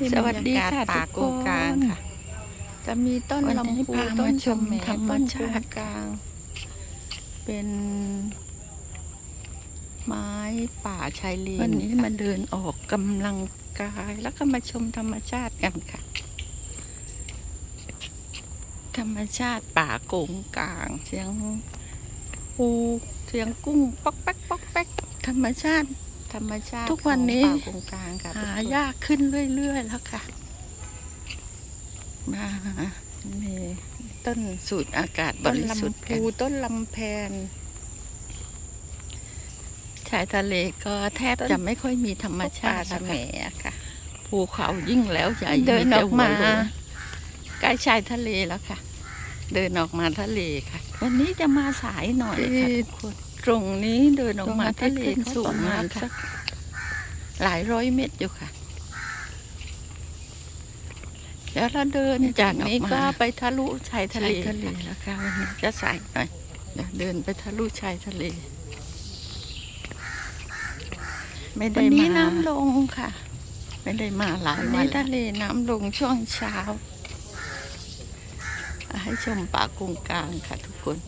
ที่สวัสดีบรรยากาศค่ะป่าทุกโกคนงกลางค่ะ จะมีต้นวันลำนี้พูพาต้มานชชมมแหมธรรมต้นชาโกติงกลาง เป็น ไม้ป่าชายเลนวันนี้มาเดินออกกำลังกาย แล้วก็มาชมธรรมชาติกันค่ะ ธรรมชาติป่าโกงกลางเสียงปูเสียงกุ้งป๊อกแป๊กป๊อกแป๊กธรรมชาติ ธรรมชาติทุกวันนี้ของป่าโกงกลางค่ะหาทุกคนยากขึ้นเรื่อย ๆ แล้วค่ะ มามีต้นสูตรอากาศบต้นริสุทธิ์ลำกันพูต้นลำแพนชายทะเลก็แทบต้นจะไม่ค่อยมีธรรมชาติป่าแล้วแหมค่ะค่ะ ภูเขายิ่งแล้วใหญ่เดินออกมาแต่หัวโล้นใกล้ชายทะเลแล้วค่ะ เดินออกมาทะเลค่ะ วันนี้จะมาสายหน่อยค่ะที่ทุกคน ตรงนี้เดินออกมาตรงนี้ทะเลขึ้นก็สูปงระมาณมากค่ะสักหลายร้อยเมตรอยู่ค่ะ แล้วเราเดินจากนี้ก็ไปทะลุชายทะเลชายทะเลแล้วค่ะวันนี้จะสายหน่อยเดี๋ยวเดินไปทะลุชายทะเล ไม่วัได้นนี้มาน้ำลงค่ะ ไม่ได้มาหลายวันวันี้นทะเลน้ำลงช่วงเช้า ให้ชมป่ากงกลางค่ะทุกคน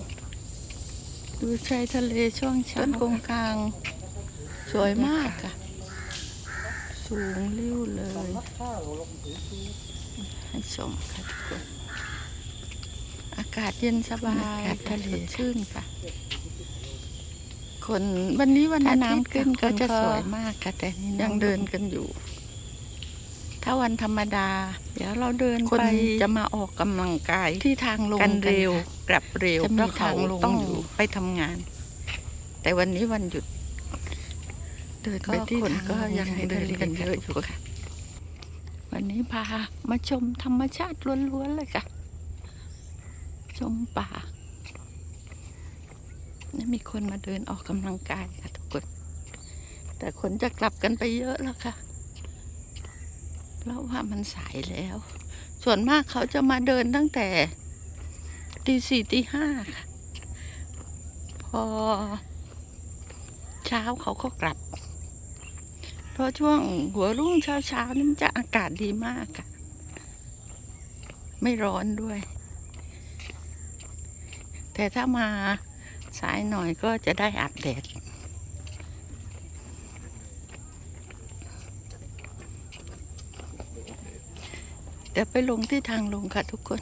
ดูชายทะเลช่วงเช้าต้นโกงกลาง สวยมากค่ะ สูงริ้วเลย ให้ชมค่ะทุกคน อากาศเย็นสบายอากาศทะเลสดชื่นค่ะ คนวันนี้วันถ้าอาทิตย์น้ำขึ้นก็จะคนก็สวยมากค่ะ แต่นี่ยังเดินกันอยู่ ถ้าวันธรรมดา เดี๋ยวเราเดินคนไปจะมาออกกำลังกายที่ทางลงกันเร็วค่ะกลับเร็วจะมีเพราะทางลงต้องอยู่ไปทำงาน แต่วันนี้วันหยุด เดินไปที่ก็คนทางก็ลงยังชาเดินทะลกันเยอะอยู่ค่ะ วันนี้พามาชมธรรมชาติล้วนๆเลยค่ะ ชมป่านี่มีคนมาเดินออกกำลังกายค่ะทุกคน แต่คนจะกลับกันไปเยอะแล้วค่ะ เพราะว่ามันสายแล้ว ส่วนมากเขาจะมาเดินตั้งแต่ตีสี่ตีห้าค่ะพอ เช้าเขาก็กลับ เพราะช่วงหัวรุ่งเช้าเช้านี่มันจะอากาศดีมากค่ะ ไม่ร้อนด้วย แต่ถ้ามาสายหน่อยก็จะได้อาบแดด เดี๋ยวไปลงที่ทางลงค่ะทุกคน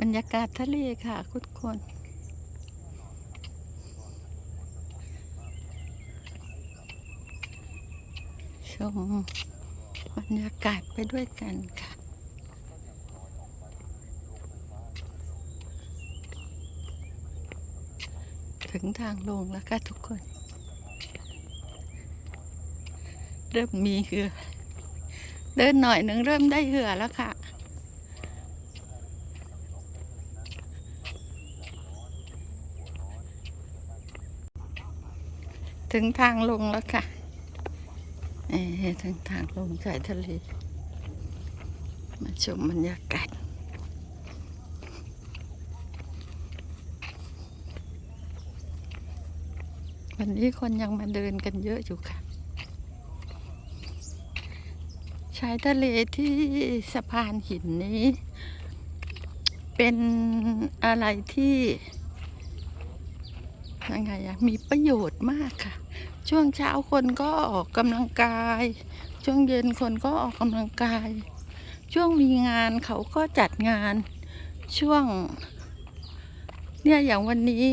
บรรยากาศทะเลค่ะทุกคนชมบรรยากาศไปด้วยกันค่ะ ถึงทางลงแล้วค่ะทุกคน เริ่มมีเหือ เดินหน่อยหนึ่งเริ่มได้เหือแล้วค่ะ ถึงทางลงแล้วค่ะเออถึงทางลงสายทะเล มาชมบรรยากาศวันนี้คนยังมาเดินกันเยอะอยู่ค่ะ ชายทะเลที่สะพานหินนี้ เป็นอะไรที่ยังไงอะมีประโยชน์มากค่ะ ช่วงเช้าคนก็ออกกำลังกาย ช่วงเย็นคนก็ออกกำลังกาย ช่วงมีงานเขาก็จัดงาน ช่วง เนี่ยอย่างวันนี้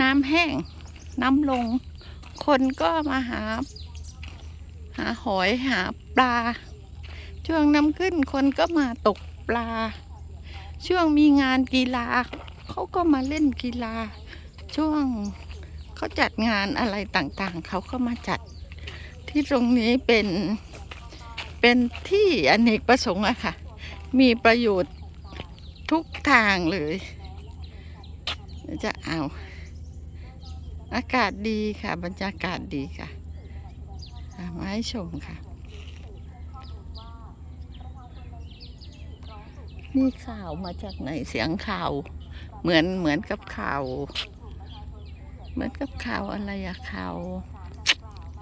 น้ำแห้ง น้ำลง คนก็มาหาาหอยหาปลา ช่วงน้ำขึ้นคนก็มาตกปลา ช่วงมีงานกีฬาเขาก็มาเล่นกีฬา ช่วงเขาจัดงานอะไรต่างๆ เขาก็มาจัด ที่ตรงนี้เป็นเป็นที่อเนกประสงค์อะค่ะ มีประโยชน์ทุกทางเลยจะเอา อากาศดีค่ะ บรรยากาศดีค่ะ อะ มาให้ชมค่ะ นี่ข่าวมาจากไหนเสียงข่าว เหมือนเหมือนกับข่าว เหมือนกับข่าวอะไรอะข่าว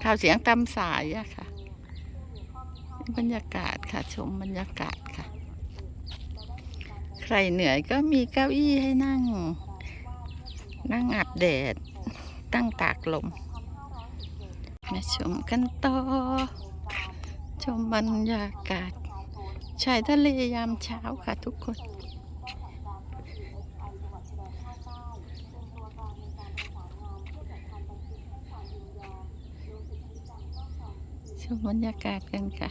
ข่าวเสียงตามสายอะค่ะ บรรยากาศค่ะ ชมบรรยากาศค่ะ ใครเหนื่อยก็มีเก้าอี้ให้นั่ง นั่งอาบแดดตั้งตากลม มาชมกันต่อ ชมบรรยากาศชายทะเลยามเช้าค่ะทุกคน ชมบรรยากาศกันค่ะ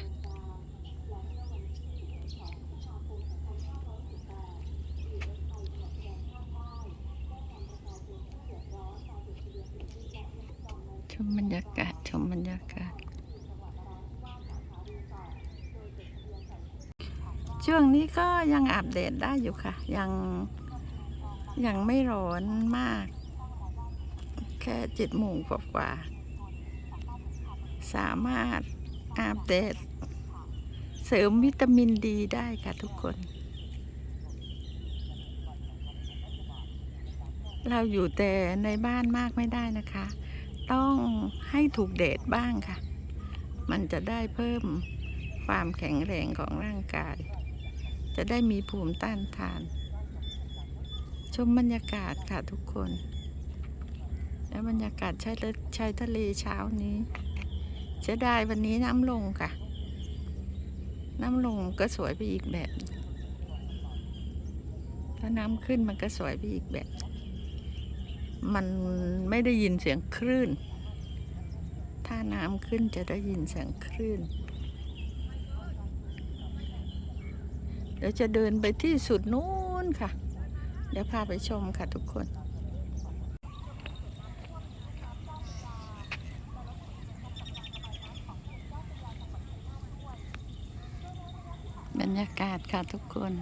ชมบรรยากาศ ชมบรรยากาศ ช่วงนี้ก็ยังอาบแดดได้อยู่ค่ะ ยังยังไม่ร้อนมาก แค่เจ็ดโมงกว่าๆสามารถอาบแดดเสริมวิตามินดีได้ค่ะทุกคน เราอยู่แต่ในบ้านมากไม่ได้นะคะ ต้องให้ถูกแดดบ้างค่ะ มันจะได้เพิ่มความแข็งแรงของร่างกาย จะได้มีภูมิต้านทาน ชมบรรยากาศค่ะทุกคน และบรรยากาศชายชายทะเลเช้านี้เสียดายวันนี้น้ำลงค่ะ น้ำลงก็สวยไปอีกแบบ ถ้าน้ำขึ้นมันก็สวยไปอีกแบบ มันไม่ได้ยินเสียงคลื่น ถ้าน้ำขึ้นจะได้ยินเสียงคลื่น เดี๋ยวจะเดินไปที่สุดนู้นค่ะ เดี๋ยวพาไปชมค่ะทุกคนบรรยากาศค่ะทุกคน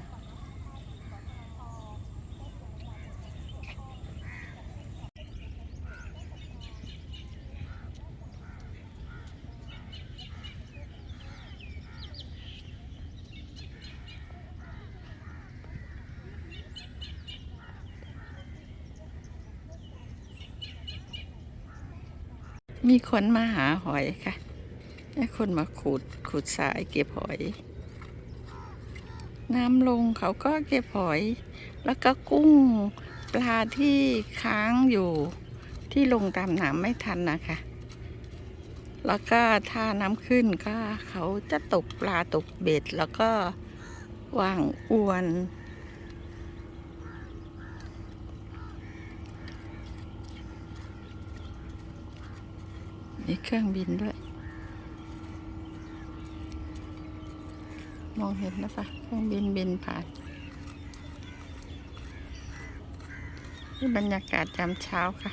มีคนมาหาหอยค่ะให้คนมาขุดขุดสายเก็บหอย น้ำลงเขาก็เก็บหอย แล้วก็กุ้งปลาที่ค้างอยู่ที่ลงตามน้ำไม่ทันนะคะ แล้วก็ถ้าน้ำขึ้นก็เขาจะตกปลาตกเบ็ด แล้วก็วางอวน มีเครื่องบินด้วย มองเห็นนะปะเครื่องบินบินผ่านนี่บรรยากาศยามเช้าค่ะ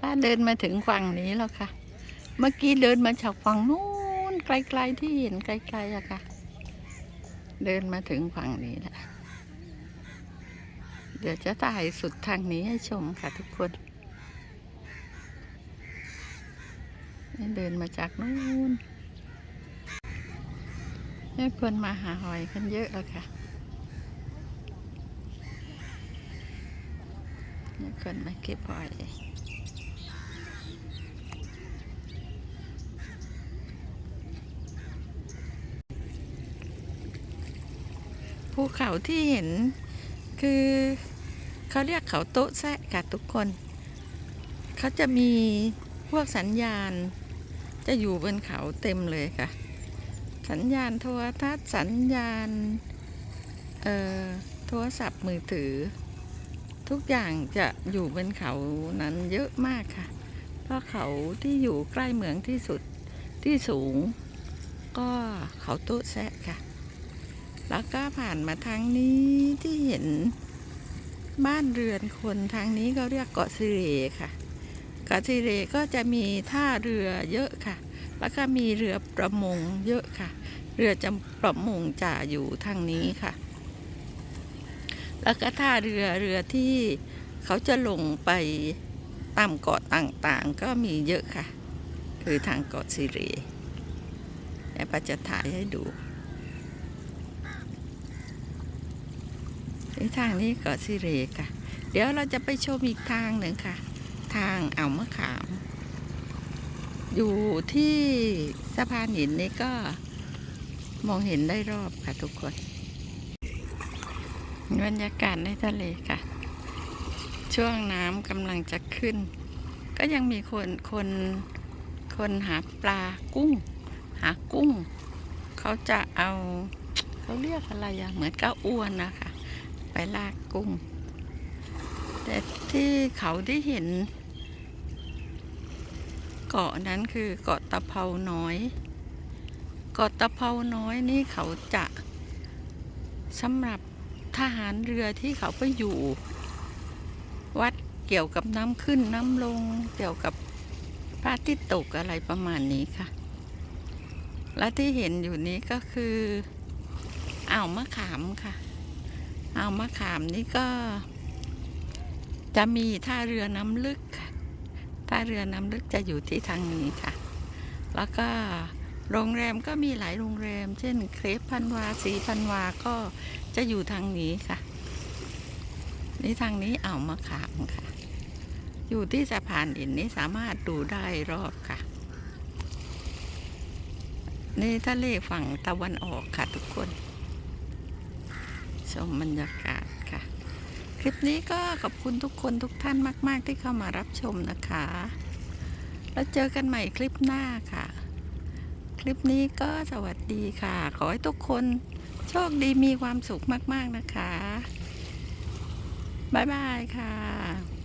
ป้าเดินมาถึงฝั่งนี้แล้วค่ะ เมื่อกี้เดินมาจากฝั่งนู้นไกลๆที่เห็นไกลๆอะค่ะ เดินมาถึงฝั่งนี้แล้วเดี๋ยวจะถ่ายสุดทางนี้ให้ชมค่ะทุกคน เดินมาจากนู้นนี่คนมาหาหอยกันเยอะแล้วค่ะนี่คนมาเก็บหอยภูเขาที่เห็นคือเขาเรียกเขาโต๊ะแซะค่ะทุกคน เขาจะมีพวกสัญญาณ จะอยู่บนเขาเต็มเลยค่ะ สัญญาณโทรทัศน์สัญญาณเอ่อโทรศัพท์มือถือ ทุกอย่างจะอยู่บนเขานั้นเยอะมากค่ะ เพราะเขาที่อยู่ใกล้เมืองที่สุดที่สูง ก็เขาโต๊ะแซะค่ะ แล้วก็ผ่านมาทางนี้ที่เห็นบ้านเรือนคนทางนี้ก็เรียกเกาะสิเรค่ะ กาะสิเรก็จะมีท่าเรือเยอะค่ะ แล้วก็มีเรือประมงเยอะค่ะ เรือจำประมงจะอยู่ทางนี้ค่ะ แล้วก็ท่าเรือเรือที่เขาจะลงไปตามเกาะต่างๆ ก็มีเยอะค่ะ คือทางเกาะสิเรเดี๋ยวปจะถ่ายให้ดูทางนี้เกาะสิเรค่ะ เดี๋ยวเราจะไปชมอีกทางหนึ่งค่ะ ทางอ่าวมะขาม อยู่ที่สะพานหินนี่ก็มองเห็นได้รอบค่ะทุกคนบรรยากาศในทะเลค่ะ ช่วงน้ำกำลังจะขึ้น ก็ยังมีคนคนคนหาปลากุ้ง หากุ้ง เขาจะเอาเขาเรียกอะไรอะเหมือนก้าอ้วนนะคะ ไปลากกุ้ง แต่ที่เขาที่เห็น เกาะนั้นคือเกาะตะเภาน้อย เกาะตะเภาน้อยนี่เขาจะสำหรับทหารเรือที่เขาไปอยู่ วัดเกี่ยวกับน้ำขึ้นน้ำลงเกี่ยวกับพระทิตย์ตกอะไรประมาณนี้ค่ะ และที่เห็นอยู่นี้ก็คืออ่าวมะขามค่ะอ่าวมะขามนี่ก็ จะมีท่าเรือน้ำลึก ท่าเรือน้ำลึกจะอยู่ที่ทางนี้ค่ะ แล้วก็โรงแรมก็มีหลายโรงแรม เช่นเครปพันวาสีพันวาก็จะอยู่ทางนี้ค่ะ นี่ทางนี้อ่าวมะขามค่ะ อยู่ที่สะพานหินนี้สามารถดูได้รอบค่ะ นี่ทะเลฝั่งตะวันออกค่ะทุกคน ชมบรรยากาศค่ะ คลิปนี้ก็ขอบคุณทุกคนทุกท่านมาก ๆ ที่เข้ามารับชมนะคะ แล้วเจอกันใหม่คลิปหน้าค่ะ คลิปนี้ก็สวัสดีค่ะ ขอให้ทุกคนโชคดีมีความสุขมาก ๆ นะคะ บ๊ายบายค่ะ